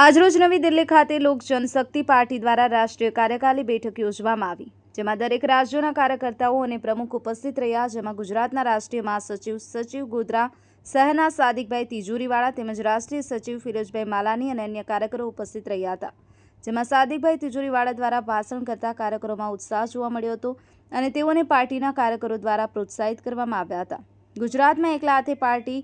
આજરોજ નવી દિલ્હી ખાતે લોક જનશક્તિ પાર્ટી દ્વારા રાષ્ટ્રીય કાર્યકારી બેઠક યોજવામાં આવી, જેમાં દરેક રાજ્યોના કાર્યકર્તાઓ અને પ્રમુખ ઉપસ્થિત રહ્યા. જેમાં ગુજરાતના રાષ્ટ્રીય મહાસચિવ સચિવ ગોધરા, શહેરના સાદિકભાઈ તિજોરીવાળા તેમજ રાષ્ટ્રીય સચિવ ફિરોજભાઈ માલાની અને અન્ય કાર્યકરો ઉપસ્થિત રહ્યા હતા. જેમાં સાદિકભાઈ તિજોરીવાળા દ્વારા ભાષણ કરતા કાર્યકરોમાં ઉત્સાહ જોવા મળ્યો હતો અને તેઓને પાર્ટીના કાર્યકરો દ્વારા પ્રોત્સાહિત કરવામાં આવ્યા હતા. ગુજરાતમાં એકલા હાથે પાર્ટી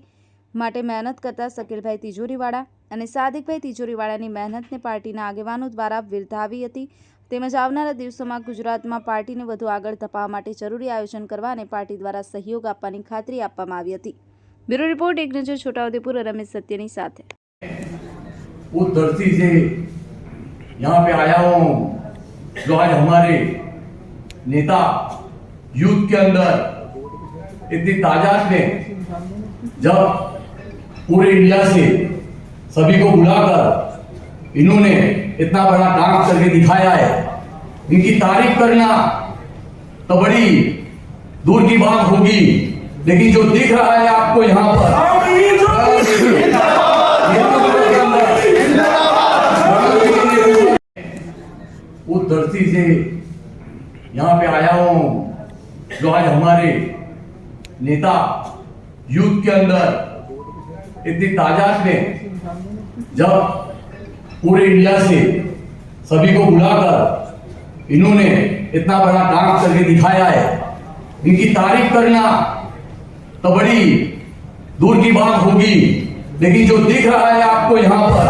માટે મહેનત કરતા શકીલભાઈ તિજોરીવાળા અને સાદિકભાઈ તિજોરીવાળાની મહેનતને પાર્ટીના આગેવાનો દ્વારા બિરદાવી હતી તેમજ આવનારા દિવસોમાં ગુજરાતમાં પાર્ટીને વધુ આગળ ધપાવવા માટે જરૂરી આયોજન કરવા અને પાર્ટી દ્વારા સહયોગ આપવાની ખાતરી આપવામાં આવી હતી બ્યુરો રિપોર્ટ એક નજર છોટાઉદેપુર રમેશ સત્યની સાથે उस धरती से यहाँ पे आया हूँ जो आज हमारे नेता यूथ के अंदर इतनी तादाद में जब पूरे इंडिया से सभी को बुलाकर इन्होंने इतना बड़ा काम करके दिखाया है। इनकी तारीफ़ करना तो बड़ी दूर की बात होगी, लेकिन जो दिख रहा है आपको यहाँ पर धरती से यहाँ पे आया हूँ, जो आज हमारे नेता यूथ के अंदर इतनी तादाद में जब पूरे इंडिया से सभी को बुलाकर इन्होंने इतना बड़ा काम करके दिखाया है, इनकी तारीफ़ करना तो बड़ी दूर की बात होगी, लेकिन जो दिख रहा है आपको यहाँ पर